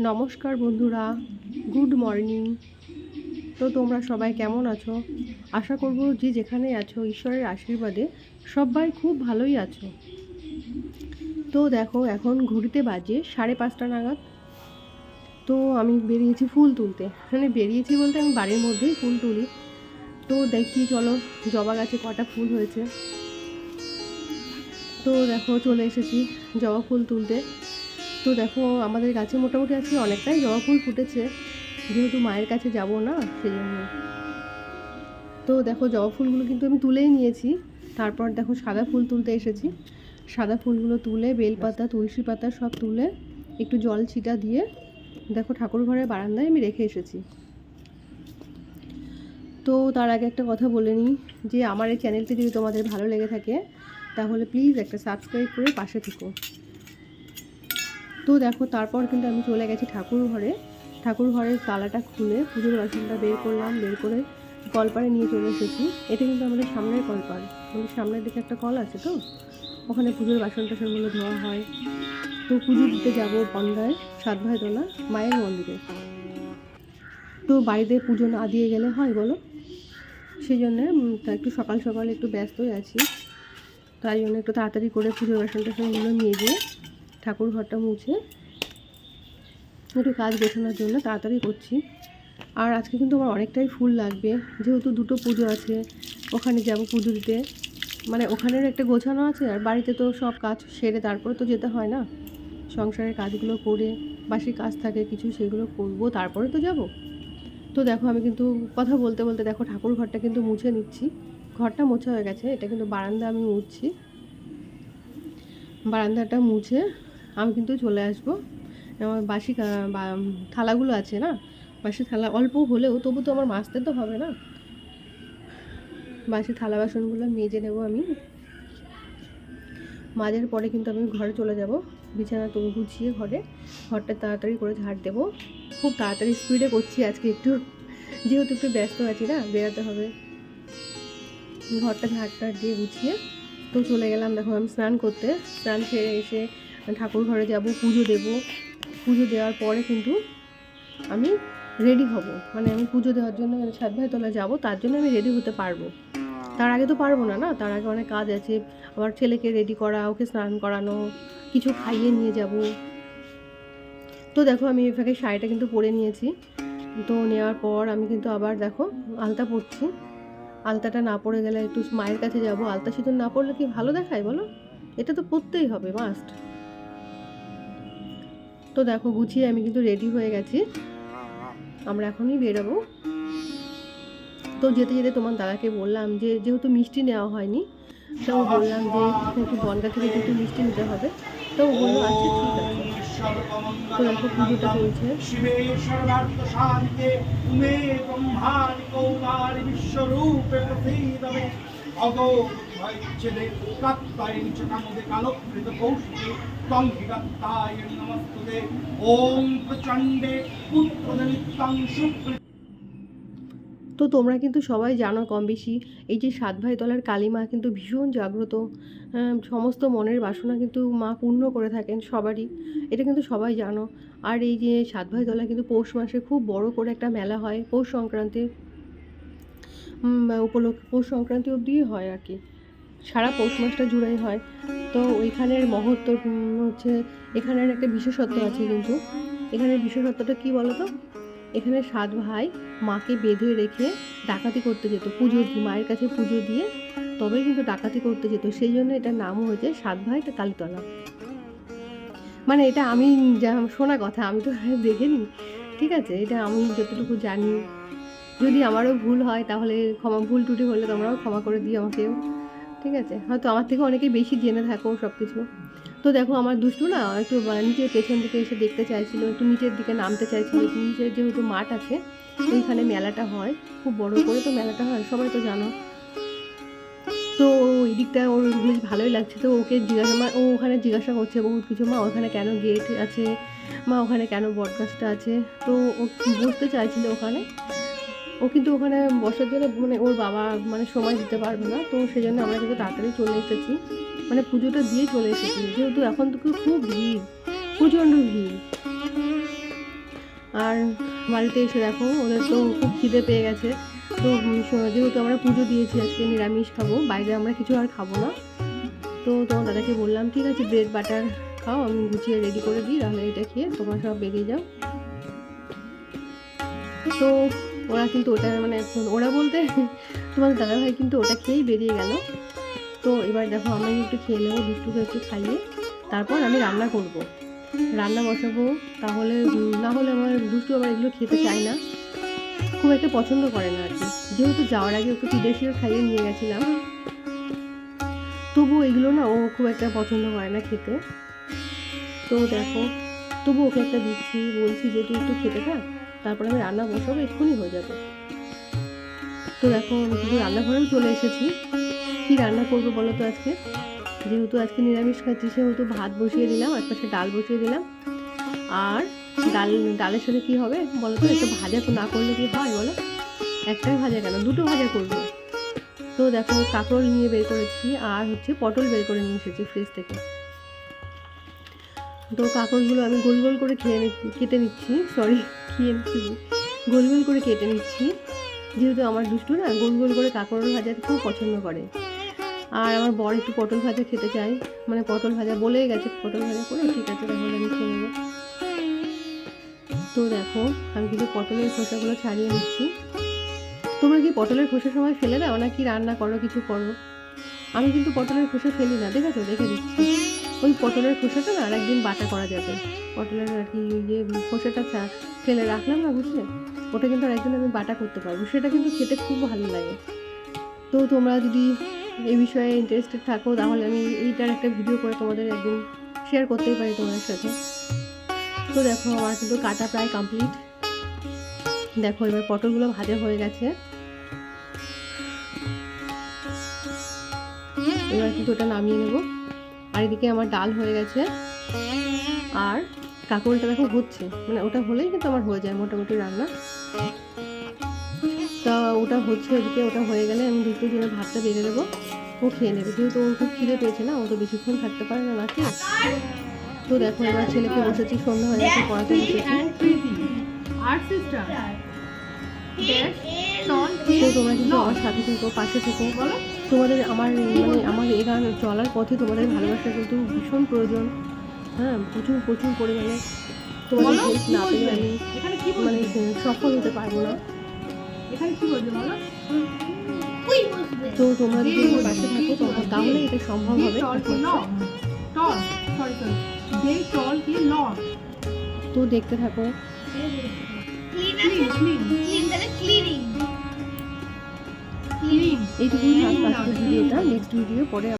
নমস্কার বন্ধুরা, good morning. তো তোমরা সবাই কেমন আছো? আশা করব যে যেখানে আছো, ঈশ্বরের আশীর্বাদে সবাই খুব ভালোই আছো। তো দেখো, এখন ঘুরিতে বাজে সাড়ে পাঁচটা নাগাদ। তো আমি বেরিয়েছি ফুল তুলতে। মানে বেরিয়েছি বলতে আমি বাড়ির মধ্যেই ফুল তুলি। তো দেখি, চলো, জবা গাছে কটা ফুল হয়েছে। তো দেখো, চলে এসেছি জবা ফুল তুলতে। তো দেখো, আমাদের গাছে মোটামুটি আজকে অনেকটাই জবা ফুল ফুটেছে। যেহেতু মায়ের কাছে যাব না সেই জন্য তো দেখো, জবা ফুলগুলো কিন্তু আমি তুলেই নিয়েছি। তারপর দেখো, সাদা ফুল তুলতে এসেছি। সাদা ফুলগুলো তুলে, বেলপাতা, তুলসী পাতা সব তুলে, একটু জল ছিটা দিয়ে, দেখো, ঠাকুর ঘরের বারান্দায় আমি রেখে এসেছি। তো তার আগে একটা কথা বলে নিই, যে আমার এই চ্যানেলটি যদি তোমাদের ভালো লেগে থাকে, তাহলে প্লিজ একটা সাবস্ক্রাইব করে পাশে থেকো। তো দেখো, তারপর কিন্তু আমি চলে গেছি ঠাকুর ঘরে। ঠাকুর ঘরের তালাটা খুলে পুজোর বাসনটা বের করলাম, বের করে কলপাড়ে নিয়ে চলে এসেছি। এটা কিন্তু আমাদের সামনের কলপাড় আমাদের সামনের দিকে একটা কল আছে তো? ওখানে পুজোর বাসন টাসনগুলো ধোয়া হয়। তো পুজো দিতে যাব বন্ধায় সাত ভাই তোলা মায়ের মন্দিরে। তো বাড়িতে পুজো না দিয়ে গেলে হয় বলো? সেই জন্যে একটু সকাল সকাল একটু ব্যস্তই আছি। তাই জন্য একটু তাড়াতাড়ি করে পুজোর বাসন টাসনগুলো নিয়ে গিয়ে ঠাকুর ঘরটা মুছে একটু কাজ গোছানোর জন্য তাড়াতাড়ি করছি। আর আজকে কিন্তু আমার অনেকটাই ফুল লাগবে, যেহেতু দুটো পুজো আছে, ওখানে যাব পুজো দিতে। মানে ওখানের একটা গোছানো আছে, আর বাড়িতে তো সব কাজ সেরে তারপরে তো যেতে হয় না। সংসারের কাজগুলো করে, বাসি কাজ থাকে, কিছু সেগুলো করব, তারপরে তো যাব। তো দেখো আমি কিন্তু কথা বলতে বলতে দেখো ঠাকুর ঘরটা কিন্তু মুছে নিচ্ছি। ঘরটা মোছা হয়ে গেছে, এটা কিন্তু বারান্দা আমি মুছছি। বারান্দাটা মুছে আমি কিন্তু চলে আসব। আমার বাসি থালাগুলো আছে না? বাসি থালা অল্প হলেও তবু তো আমার মাজতে তো হবে না। বাসি থালা বাসনগুলো মেজে নেব আমি। মাজার পরে কিন্তু আমি ঘরে চলে যাব। বিছানা তবু গুছিয়ে ঘরে, ঘরটা তাড়াতাড়ি করে ঝাড় দেবো। খুব তাড়াতাড়ি স্পিডে করছি আজকে একটু। যেহেতু একটু ব্যস্ত আছি না, বেরাতে হবে। ঘরটা ঝাড় টাড় দিয়ে গুছিয়ে তো চলে গেলাম। দেখো আমি স্নান করতে, স্নান সেরে এসে ঠাকুর ঘরে যাব, পুজো দেব। পুজো দেওয়ার পরে কিন্তু আমি রেডি হব। মানে আমি পুজো দেওয়ার জন্য মানে সাত ভাই তোলা যাব, তার জন্য আমি রেডি হতে পারব। তার আগে তো পারব না না? তার আগে অনেক কাজ আছে। আবার ছেলেকে রেডি করা, ওকে স্নান করানো, কিছু খাইয়ে নিয়ে যাব। তো দেখো, আমি ফাঁকে শাড়িটা কিন্তু পরে নিয়েছি। তো নেওয়ার পর আমি কিন্তু আবার দেখো, আলতা পরছি। আলতাটা না পরে গেলে একটু মায়ের কাছে যাব। আলতা সিঁদুর না পরলে কি ভালো দেখায় বলো? এটা তো পরতেই হবে মাস্ট তো দেখো, গুছিয়ে আমি কিন্তু রেডি হয়ে গেছি। আমরা এখনই বেরোবো। তো যেতে যেতে তোমার দাদাকে বললাম যে, যেহেতু মিষ্টি নেওয়া হয়নি, তো বললাম যে, একটু বনগা থেকে একটু মিষ্টি নিতে হবে। তো বলল আচ্ছা ঠিক আছে। তো দেখো, পুজোটা অগো তো তোমরা কিন্তু সবাই জানো কম বেশি এই যে সাত ভাই তলার কালী মা কিন্তু ভীষণ জাগ্রত। আহ, সমস্ত মনের বাসনা কিন্তু মা পূর্ণ করে থাকেন সবারই এটা কিন্তু সবাই জানো। আর এই যে সাত ভাই তলা কিন্তু পৌষ মাসে খুব বড় করে একটা মেলা হয় পৌষ সংক্রান্তির উপলক্ষে পৌষ সংক্রান্তি অবধি হয় আর কি। সারা পৌষ মাসটা জুড়েই হয়। তো ওইখানের মহত্ব হচ্ছে এখানের একটা বিশেষত্ব আছে কিন্তু। এখানের বিশেষত্বটা কি বলো তো এখানে সাত ভাই মাকে বেঁধে রেখে ডাকাতি করতে যেত, পুজো মায়ের কাছে পুজো দিয়ে, তবেই কিন্তু ডাকাতি করতে যেত। সেই জন্য এটার নাম হয়েছে সাত ভাই কালীতলা। মানে এটা আমি যা, শোনা কথা, আমি তো দেখিনি। ঠিক আছে, এটা আমি যতটুকু জানি। যদি আমারও ভুল হয় তাহলে ক্ষমা, ভুল টুটি হলে তোমরাও ক্ষমা করে দিও আমাকেও। ঠিক আছে? হয়তো আমার থেকে অনেকেই বেশি জেনে থাকো সব কিছু তো দেখো আমার দুষ্টু না একটু নিচের পেছন দিকে এসে দেখতে চাইছিল একটু নিচের দিকে নামতে চাইছিল। নিচের যেহেতু মাঠ আছে ওইখানে মেলাটা হয় খুব বড় করে তো মেলাটা হয় সবাই তো জানো। তো ওই দিকটা ওর বেশ ভালোই লাগছে তো ওকে জিজ্ঞাসা মা ও ওখানে জিজ্ঞাসা করছে বহুত কিছু মা ওখানে কেন গেট আছে? মা ওখানে কেন বটগাছটা আছে? তো ও বসতে চাইছিল ওখানে। ও কিন্তু ওখানে বসার জন্য মানে ওর বাবা মানে সময় দিতে পারবে না, তো সেই জন্য আমরা কিন্তু তাড়াতাড়ি চলে এসেছি। মানে পুজোটা দিয়ে চলে এসেছি, যেহেতু এখন তো খুব ভিড়, প্রচণ্ড ভিড়। আর বাড়িতে এসে দেখো, ওদের তো খুব খিদে পেয়ে গেছে। তো যেহেতু আমরা পুজো দিয়েছি, আজকে নিরামিষ খাব, বাইরে আমরা কিছু আর খাব না। তো তোমার দাদাকে বললাম, ঠিক আছে ব্রেড বাটার খাও, আমি গুছিয়ে রেডি করে দিই, তাহলে এটা খেয়ে তোমরা সব বেরিয়ে যাও। তো ওরা কিন্তু ওটা মানে ওরা বলতে তোমার দাদাভাই কিন্তু ওটা খেয়েই বেরিয়ে গেল। তো এবার দেখো আমি একটু খেয়ে নেব, দুষ্টুকে একটু খাইয়ে। তারপর আমি রান্না করব। রান্না বসাবো, তাহলে না হলে আমার দুষ্টু আবার এগুলো খেতে চায় না। খুব একটা পছন্দ করে না আর কি। যেহেতু যাওয়ার আগে ওকে পিডেশিও খাইয়ে নিয়ে গেছিলাম। তবু এগুলো না ও খুব একটা পছন্দ করে না খেতে। তো দেখো তবু ওকে একটা দিচ্ছি, বলছি যে তুই একটু খেতে থাক তারপর আমি রান্না বসাবো, এক্ষুনি হয়ে যাবে। তো দেখো, আমি কিন্তু রান্নাঘরেও চলে এসেছি। কি রান্না করব বলো তো আজকে? যেহেতু আজকে নিরামিষ খাচ্ছি, সেহেতু ভাত বসিয়ে দিলাম, আর পাশে ডাল বসিয়ে দিলাম। আর ডাল, ডালের সাথে কি হবে বলো তো? একটু ভাজা না করলে কি হয় বলো? একটাই ভাজা কেন? দুটো ভাজা করব। তো দেখো কাঁকরোল নিয়ে বের করেছি, আর হচ্ছে পটল বের করে নিয়ে এসেছি ফ্রিজ থেকে। তো কাঁকরোলগুলো আমি গোল গোল করে খেয়ে কেটে নিচ্ছি সরি খেয়ে গোল গোল করে কেটে নিচ্ছি। যেহেতু আমার দুষ্টু না, গোল গোল করে কাঁকরোল ভাজা খুব পছন্দ করে। আর আমার বর একটু পটল ভাজা খেতে চাই মানে পটল ভাজা বলেই গেছে, পটল ভাজা করে ঠিক আছে, তাহলে আমি খেয়ে নেব। তো দেখো, আমি কিন্তু পটলের খোসাগুলো ছাড়িয়ে নিচ্ছি। তোমরা কি পটলের খোসা সময় ফেলে দাও, নাকি রান্না করো, কিছু করো? আমি কিন্তু পটলের খোসা ফেলি না, দেখেছ? দেখে দিচ্ছি। ওই পটলের খোসাটা না আরেকদিন বাটা করা যাবে। পটলের আর কি যে খোসাটা ফেলে রাখলাম না বুঝলে? ওটা কিন্তু আরেকদিন আমি বাটা করতে পারব। সেটা কিন্তু খেতে খুব ভালো লাগে। তো তোমরা যদি এই বিষয়ে ইন্টারেস্টেড থাকো, তাহলে আমি এইটার একটা ভিডিও করে তোমাদের একদিন শেয়ার করতেই পারি তোমাদের সাথে। তো দেখো, আমার কিন্তু কাটা প্রায় কমপ্লিট দেখো, এবার পটলগুলো ভাজা হয়ে গেছে। এবার কিন্তু ওটা নামিয়ে নেব। আর এদিকে আমার ডাল হয়ে গেছে। আর কাকুরটা দেখো হচ্ছে। মানে ওটা হলেই কিন্তু আমার হয়ে যায় মোটামুটি রান্না। তা ওটা হচ্ছে ওদিকে, ওটা হয়ে গেলে আমি দুটোর জন্য ভাতটা বেড়ে দেবো ও খেয়ে নেবে। যেহেতু ওর খুব খিদে পেয়েছে না, ও তো বেশিক্ষণ থাকতে পারে না নাকি? তো দেখো এবার ছেলেকে বসেছি, সন্ধ্যা হয়ে গেছে, পড়াতে বসেছি। তো তোমরা কিন্তু আমার সাথে থেকো, পাশে থেকো। তোমাদের আমার মানে আমার চলার পথে তোমাদের ভালোবাসা কিন্তু ভীষণ প্রয়োজন। হ্যাঁ প্রচুর প্রচুর পরিমাণে তোমাদের হেল্প না পেলে আমি মানে সফল হতে পারব না। তো তোমরা যদি আমার পাশে থাকো তাহলে এটা সম্ভব হবে। তো দেখতে থাকো। ক্লিন ক্লিন ক্লিন এইটুকুই থাক ভিডিওটা নেক্সট ভিডিও পরে